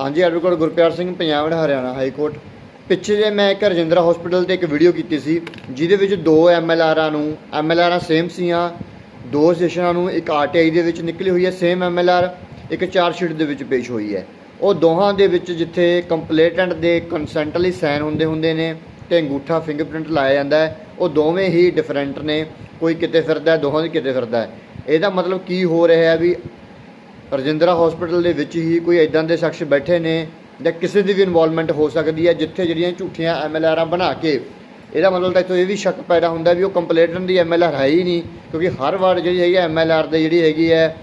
ਹਾਂਜੀ advocate Gurpyar Singh, Punjab and Haryana high court ਪਿੱਛੇ ਜੇ ਮੈਂ ਇੱਕ ਰਜਿੰਦਰਾ ਹਸਪੀਟਲ ਤੇ ਇੱਕ ਵੀਡੀਓ ਕੀਤੀ ਸੀ, ਜਿਹਦੇ ਵਿੱਚ ਦੋ ਐਮਐਲਆਰਾਂ ਨੂੰ ਐਮਐਲਆਰਾਂ ਸੇਮ ਸੀਆਂ, ਦੋ ਸੈਸ਼ਨਾਂ ਨੂੰ, ਇੱਕ ਆਰਟੀਆਈ ਦੇ ਵਿੱਚ ਨਿਕਲੀ ਹੋਈ ਹੈ ਸੇਮ ਐਮਐਲਆਰ ਇੱਕ ਚਾਰਜ ਸ਼ੀਟ ਦੇ ਵਿੱਚ ਪੇਸ਼ ਹੋਈ ਹੈ। ਉਹ ਦੋਹਾਂ ਦੇ ਵਿੱਚ ਜਿੱਥੇ ਕੰਪਲੇਟੈਂਟ ਦੇ ਕੰਸੈਂਟਲੀ ਸਾਈਨ ਹੁੰਦੇ ਹੁੰਦੇ ਨੇ ਤੇ ਅੰਗੂਠਾ ਫਿੰਗਰਪ੍ਰਿੰਟ ਲਾਇਆ ਜਾਂਦਾ ਹੈ, ਉਹ ਦੋਵੇਂ ਹੀ ਡਿਫਰੈਂਟ ਨੇ, ਕੋਈ ਕਿਤੇ ਫਿਰਦਾ, ਦੋਹਾਂ ਦੇ ਕਿਤੇ ਫਿਰਦਾ ਇਹਦਾ ਮਤਲਬ ਕੀ ਹੋ ਰਿਹਾ ਹੈ ਵੀ ਰਜਿੰਦਰਾ ਹਸਪੀਟਲ ਦੇ ਵਿੱਚ ਹੀ ਕੋਈ ਇਦਾਂ ਦੇ ਸ਼ਖਸ ਬੈਠੇ ਨੇ ਜਾਂ ਕਿਸੇ ਦੀ ਵੀ ਇਨਵੋਲਵਮੈਂਟ ਹੋ ਸਕਦੀ ਹੈ, ਜਿੱਥੇ ਜਿਹੜੀਆਂ ਝੂਠੀਆਂ ਐਮਐਲਆਰਾਂ ਬਣਾ ਕੇ ਇਹਦਾ ਮਤਲਬ ਤਾਂ ਇੱਥੋਂ ਇਹ ਵੀ ਸ਼ੱਕ ਪੈਦਾ ਹੁੰਦਾ ਵੀ ਉਹ ਕੰਪਲੇਂਟਨ ਦੀ ਐਮਐਲਆਰ ਹੈ ਹੀ ਨਹੀਂ, ਕਿਉਂਕਿ ਹਰ ਵਾਰ ਜਿਹੜੀ ਹੈਗੀ ਐਮਐਲਆਰ ਦੇ ਜਿਹੜੀ ਹੈਗੀ ਹੈ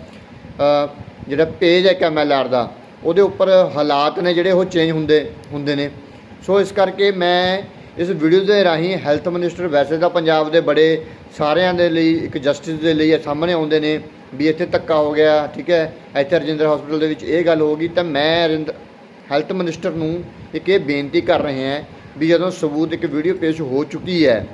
ਜਿਹੜਾ ਪੇਜ ਹੈ ਇੱਕ ਐਮਐਲਆਰ ਦਾ, ਉਹਦੇ ਉੱਪਰ ਹਾਲਾਤ ਨੇ ਜਿਹੜੇ ਉਹ ਚੇਂਜ ਹੁੰਦੇ ਹੁੰਦੇ ਨੇ। ਸੋ ਇਸ ਕਰਕੇ ਮੈਂ ਇਸ ਵੀਡੀਓ ਦੇ ਰਾਹੀਂ ਹੈਲਥ ਮਿਨਿਸਟਰ ਵੈਸੇ ਤਾਂ ਪੰਜਾਬ ਦੇ ਬੜੇ ਸਾਰਿਆਂ ਦੇ ਲਈ ਇੱਕ ਜਸਟਿਸ ਦੇ ਲਈ ਇਹ ਸਾਹਮਣੇ ਆਉਂਦੇ ਨੇ ਵੀ ਇੱਥੇ ਧੱਕਾ ਹੋ ਗਿਆ, ਠੀਕ ਹੈ? ਇੱਥੇ ਰਜਿੰਦਰ ਹਸਪੀਟਲ ਦੇ ਵਿੱਚ ਇਹ ਗੱਲ ਹੋ ਗਈ, ਤਾਂ ਮੈਂ ਰਜਿੰਦਰ ਹੈਲਥ ਮਿਨਿਸਟਰ ਨੂੰ ਇੱਕ ਇਹ ਬੇਨਤੀ ਕਰ ਰਹੇ ਹਾਂ ਵੀ ਜਦੋਂ ਸਬੂਤ ਇੱਕ ਵੀਡੀਓ ਪੇਸ਼ ਹੋ ਚੁੱਕੀ ਹੈ,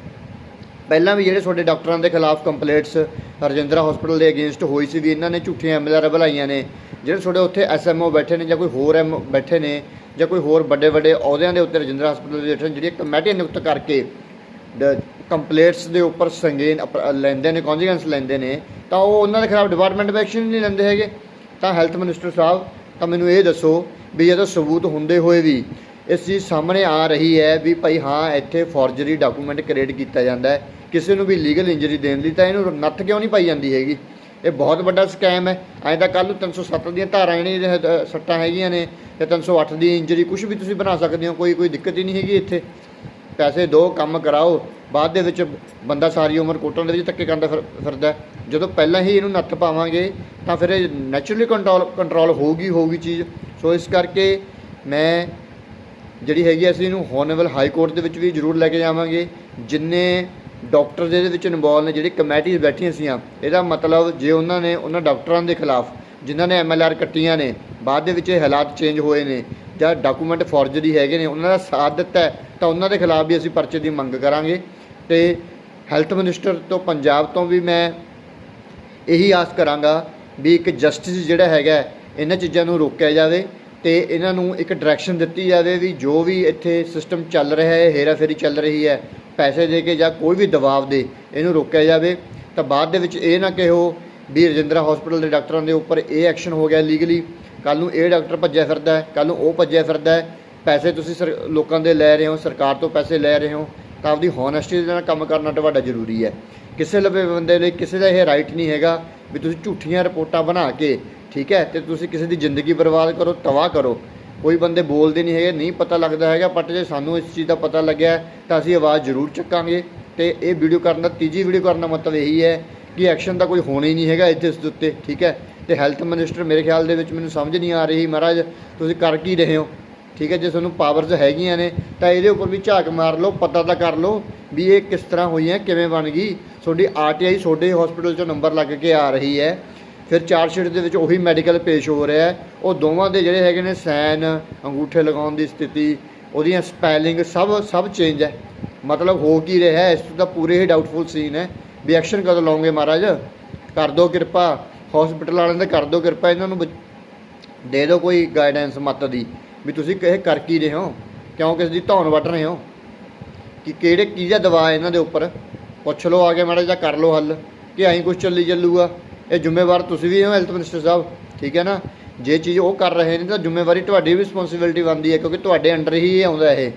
ਪਹਿਲਾਂ ਵੀ ਜਿਹੜੇ ਤੁਹਾਡੇ ਡਾਕਟਰਾਂ ਦੇ ਖਿਲਾਫ ਕੰਪਲੇਂਟਸ ਰਜਿੰਦਰਾ ਹਸਪੀਟਲ ਦੇ ਅਗੇਂਸਟ ਹੋਈ ਸੀ ਵੀ ਇਹਨਾਂ ਨੇ ਝੂਠੀਆਂ ਐਮਐਲਆਰ ਬੁਲਾਈਆਂ ਨੇ, ਜਿਹੜੇ ਤੁਹਾਡੇ ਉੱਥੇ ਐਸਐਮਓ ਬੈਠੇ ਨੇ ਜਾਂ ਕੋਈ ਹੋਰ ਐਮ ਬੈਠੇ ਨੇ ਜਾਂ ਕੋਈ ਹੋਰ ਵੱਡੇ ਵੱਡੇ ਅਹੁਦਿਆਂ ਦੇ ਉੱਤੇ ਰਜਿੰਦਰਾ ਹਸਪੀਟਲ ਦੇ ਬੈਠੇ ਨੇ ਜਿਹੜੀ ਕਮੇਟੀ ਨਿਯੁਕਤ ਕਰਕੇ ਕੰਪਲੇਂਟਸ ਦੇ ਉੱਪਰ ਸੰਗੀਨ ਲੈਂਦੇ ਨੇ ਕੌਨਸੀਕੁਐਂਸ ਲੈਂਦੇ ਨੇ, ਤਾਂ ਉਹ ਉਹਨਾਂ ਦੇ ਖਿਲਾਫ ਡਿਪਾਰਟਮੈਂਟ ਐਕਸ਼ਨ ਨਹੀਂ ਲੈਂਦੇ ਹੈਗੇ। ਤਾਂ ਹੈਲਥ ਮਿਨਿਸਟਰ ਸਾਹਿਬ, ਤਾਂ ਮੈਨੂੰ ਇਹ ਦੱਸੋ ਵੀ ਜਦੋਂ ਸਬੂਤ ਹੁੰਦੇ ਹੋਏ ਵੀ ਇਸ ਚੀਜ਼ ਸਾਹਮਣੇ ਆ ਰਹੀ ਹੈ ਵੀ ਭਾਈ ਹਾਂ, ਇੱਥੇ ਫੋਰਜਰੀ ਡਾਕੂਮੈਂਟ ਕ੍ਰੀਏਟ ਕੀਤਾ ਜਾਂਦਾ ਹੈ। ਕਿਸੇ ਨੂੰ ਵੀ ਲੀਗਲ ਇੰਜਰੀ ਦੇਣ ਲਈ ਤਾਂ ਇਹਨੂੰ ਨੱਥ ਕਿਉਂ ਨਹੀਂ ਪਾਈ ਜਾਂਦੀ ਹੈਗੀ? ਇਹ ਬਹੁਤ ਵੱਡਾ ਸਕੈਮ ਹੈ। ਐਂ ਤਾਂ ਕੱਲ੍ਹ ਨੂੰ 307 ਦੀਆਂ ਧਾਰਾਂ ਜਿਹੜੀਆਂ ਸੱਟਾਂ ਹੈਗੀਆਂ ਨੇ ਤੇ 308 ਦੀ ਇੰਜਰੀ ਕੁਝ ਵੀ ਤੁਸੀਂ ਬਣਾ ਸਕਦੇ ਹੋ, ਕੋਈ ਕੋਈ ਦਿੱਕਤ ਹੀ ਨਹੀਂ ਹੈਗੀ ਇੱਥੇ। ਪੈਸੇ ਦੋ ਕੰਮ ਕਰਾਓ ਬਾਅਦ ਦੇ ਵਿੱਚ ਬੰਦਾ ਸਾਰੀ ਉਮਰ ਕੋਟਾਂ ਦੇ ਵਿੱਚ ਧੱਕੇ ਕਰਦਾ ਫਿਰ- ਫਿਰਦਾ ਹੈ। ਜਦੋਂ ਪਹਿਲਾਂ ਹੀ ਇਹਨੂੰ ਨੱਥ ਪਾਵਾਂਗੇ ਤਾਂ ਫਿਰ ਇਹ ਨੈਚੁਰਲੀ ਕੰਟਰੋਲ ਕੰਟਰੋਲ ਹੋਊਗੀ ਹੋਊਗੀ ਚੀਜ਼ ਸੋ ਇਸ ਕਰਕੇ ਮੈਂ ਜਿਹੜੀ ਹੈਗੀ ਆ, ਅਸੀਂ ਇਹਨੂੰ ਹੋਨੇਬਲ ਹਾਈ ਕੋਰਟ ਦੇ ਵਿੱਚ ਵੀ ਜ਼ਰੂਰ ਲੈ ਕੇ ਜਾਵਾਂਗੇ ਜਿੰਨੇ ਡਾਕਟਰ ਦੇ ਇਹਦੇ ਵਿੱਚ ਇਨਵੋਲ ਨੇ ਜਿਹੜੀ ਕਮੇਟੀਆਂ ਬੈਠੀਆਂ ਸੀਆਂ ਇਹਦਾ ਮਤਲਬ ਜੇ ਉਹਨਾਂ ਨੇ ਉਹਨਾਂ ਡਾਕਟਰਾਂ ਦੇ ਖਿਲਾਫ ਜਿਨ੍ਹਾਂ ਨੇ ਐਮਐਲਆਰ ਕੱਟੀਆਂ ਨੇ ਬਾਅਦ ਦੇ ਵਿੱਚ ਇਹ ਹਾਲਾਤ ਚੇਂਜ ਹੋਏ ਨੇ ਜਾਂ ਡਾਕੂਮੈਂਟ ਫੋਰਜਰੀ ਹੈਗੇ ਨੇ ਉਹਨਾਂ ਦਾ ਸਾਥ ਦਿੱਤਾ ਹੈ, ਤਾਂ ਉਹਨਾਂ ਦੇ ਖਿਲਾਫ ਵੀ ਅਸੀਂ ਪਰਚੇ ਦੀ ਮੰਗ ਕਰਾਂਗੇ। ਤੇ ਹੈਲਥ ਮਿਨਿਸਟਰ ਤੋਂ ਪੰਜਾਬ ਤੋਂ ਵੀ ਮੈਂ ਇਹੀ ਆਸ ਕਰਾਂਗਾ ਵੀ ਇੱਕ ਜਸਟਿਸ ਜਿਹੜਾ ਹੈਗਾ ਇਹਨਾਂ ਚੀਜ਼ਾਂ ਨੂੰ ਰੋਕਿਆ ਜਾਵੇ ਤੇ ਇਹਨਾਂ ਨੂੰ ਇੱਕ ਡਾਇਰੈਕਸ਼ਨ ਦਿੱਤੀ ਜਾਵੇ ਵੀ ਜੋ ਵੀ ਇੱਥੇ ਸਿਸਟਮ ਚੱਲ ਰਿਹਾ ਹੈ ਹੇਰਾਫੇਰੀ ਚੱਲ ਰਹੀ ਹੈ ਪੈਸੇ ਦੇ ਕੇ ਜਾਂ ਕੋਈ ਵੀ ਦਬਾਅ ਦੇ ਇਹਨੂੰ ਰੋਕਿਆ ਜਾਵੇ। ਤਾਂ ਬਾਅਦ ਦੇ ਵਿੱਚ ਇਹ ਨਾ ਕਿਹੋ ਵੀ ਰਜਿੰਦਰਾ ਹਸਪੀਟਲ ਦੇ ਡਾਕਟਰਾਂ ਦੇ ਉੱਪਰ ਇਹ ਐਕਸ਼ਨ ਹੋ ਗਿਆ ਲੀਗਲੀ ਕੱਲ ਨੂੰ ਇਹ ਡਾਕਟਰ ਭੱਜਿਆ ਫਿਰਦਾ ਹੈ ਕੱਲ ਨੂੰ ਉਹ ਭੱਜਿਆ ਫਿਰਦਾ ਹੈ। ਪੈਸੇ ਤੁਸੀਂ ਸਰ, ਲੋਕਾਂ ਦੇ ਲੈ ਰਹੇ ਹੋ, ਸਰਕਾਰ ਤੋਂ ਪੈਸੇ ਲੈ ਰਹੇ ਹੋ। ਤਾਂ ਆਪਦੀ ਹੋਨੈਸਟੀ ਦੇ ਨਾਲ ਕੰਮ ਕਰਨਾ ਤੁਹਾਡਾ ਜ਼ਰੂਰੀ ਹੈ। ਕਿਸੇ ਲਵੇ ਬੰਦੇ ਲਈ ਕਿਸੇ ਦਾ ਇਹ ਰਾਈਟ ਨਹੀਂ ਹੈਗਾ ਵੀ ਤੁਸੀਂ ਝੂਠੀਆਂ ਰਿਪੋਰਟਾਂ ਬਣਾ ਕੇ, ਠੀਕ ਹੈ, ਤੇ ਤੁਸੀਂ ਕਿਸੇ ਦੀ ਜ਼ਿੰਦਗੀ ਬਰਬਾਦ ਕਰੋ, ਤਬਾਹ ਕਰੋ। ਕੋਈ ਬੰਦੇ ਬੋਲਦੇ ਨਹੀਂ ਹੈਗੇ, ਨਹੀਂ ਪਤਾ ਲੱਗਦਾ ਹੈਗਾ ਬਟ ਜੇ ਸਾਨੂੰ ਇਸ ਚੀਜ਼ ਦਾ ਪਤਾ ਲੱਗਿਆ ਤਾਂ ਅਸੀਂ ਆਵਾਜ਼ ਜ਼ਰੂਰ ਚੱਕਾਂਗੇ। ਤੇ ਇਹ ਵੀਡੀਓ ਕਰਨ ਦਾ, ਤੀਜੀ ਵੀਡੀਓ ਕਰਨ ਦਾ ਮਤਲਬ ਇਹੀ ਹੈ ਕਿ ਐਕਸ਼ਨ ਤਾਂ ਕੋਈ ਹੋਣਾ ਹੀ ਨਹੀਂ ਹੈਗਾ ਇੱਥੇ ਇਸ ਦੇ ਉੱਤੇ, ਠੀਕ ਹੈ। ਤੇ ਹੈਲਥ ਮਿਨਿਸਟਰ ਮੇਰੇ ਖਿਆਲ ਦੇ ਵਿੱਚ ਮੈਨੂੰ ਸਮਝ ਨਹੀਂ ਆ ਰਹੀ, ਮਹਾਰਾਜ ਤੁਸੀਂ ਕਰ ਕੀ ਰਹੇ ਹੋ? ਠੀਕ ਹੈ, ਜੇ ਤੁਹਾਨੂੰ ਪਾਵਰਸ ਹੈਗੀਆਂ ਨੇ, ਤਾਂ ਇਹਦੇ ਉੱਪਰ ਵੀ ਝਾਕ ਮਾਰ ਲਓ, ਪਤਾ ਤਾਂ ਕਰ ਲਓ ਵੀ ਇਹ ਕਿਸ ਤਰ੍ਹਾਂ ਹੋਈ ਹੈ, ਕਿਵੇਂ ਬਣ ਗਈ। ਤੁਹਾਡੀ ਆਰਟੀਆਈ ਤੁਹਾਡੇ ਹਸਪੀਟਲ 'ਚੋਂ ਨੰਬਰ ਲੱਗ ਕੇ ਆ ਰਹੀ ਹੈ। ਫਿਰ ਚਾਰਜ ਸ਼ੀਟ ਦੇ ਵਿੱਚ ਉਹੀ ਮੈਡੀਕਲ ਪੇਸ਼ ਹੋ ਰਿਹਾ ਹੈ। ਉਹ ਦੋਵਾਂ ਦੇ ਜਿਹੜੇ ਹੈਗੇ ਨੇ ਸਾਈਨ ਅੰਗੂਠੇ ਲਗਾਉਣ ਦੀ ਸਥਿਤੀ, ਉਹਦੀਆਂ ਸਪੈਲਿੰਗ ਸਭ ਸਭ ਚੇਂਜ ਹੈ। ਮਤਲਬ ਹੋ ਕੀ ਰਿਹਾ ਹੈ, ਇਸ ਤੋਂ ਤਾਂ ਪੂਰੇ ਹੀ ਡਾਊਟਫੁਲ ਸੀਨ ਹੈ। ਵੀ ਐਕਸ਼ਨ ਕਦੋਂ ਲਓਗੇ ਮਹਾਰਾਜ? ਕਰ ਦਿਓ ਕਿਰਪਾ। ਹਸਪੀਟਲ ਵਾਲਿਆਂ ਦੇ ਕਰ ਦਿਓ ਕਿਰਪਾ, ਇਹਨਾਂ ਨੂੰ ਬ- ਦੇ ਦਿਓ ਕੋਈ ਗਾਈਡੈਂਸ ਮਤ ਦੀ, ਵੀ ਤੁਸੀਂ ਇਹ ਕਰ ਕੀ ਰਹੇ ਹੋ, ਕਿਉਂ ਕਿਸ ਦੀ ਧੌਣ ਵੱਢ ਰਹੇ ਹੋ, ਕਿ ਕਿਹੜੇ ਕੀ ਦਾ ਦਵਾ ਇਹਨਾਂ ਦੇ ਉੱਪਰ। ਪੁੱਛ ਲਓ ਆ ਕੇ ਮਾੜਾ ਜਿਹਾ ਕਰ ਲਓ ਹੱਲ, ਕਿ ਐਂ ਕੁਝ ਚੱਲੀ ਚੱਲੂਗਾ। ਇਹ ਜ਼ਿੰਮੇਵਾਰ ਤੁਸੀਂ ਵੀ ਹੋ ਹੈਲਥ ਮਿਨਿਸਟਰ ਸਾਹਿਬ, ਠੀਕ ਹੈ ਨਾ? ਜੇ ਚੀਜ਼ ਉਹ ਕਰ ਰਹੇ ਨੇ, ਤਾਂ ਜ਼ਿੰਮੇਵਾਰੀ ਤੁਹਾਡੀ ਵੀ ਰਿਸਪੌਂਸਿਬਿਲਟੀ ਬਣਦੀ ਹੈ, ਕਿਉਂਕਿ ਤੁਹਾਡੇ ਅੰਡਰ ਹੀ ਆਉਂਦਾ ਇਹ।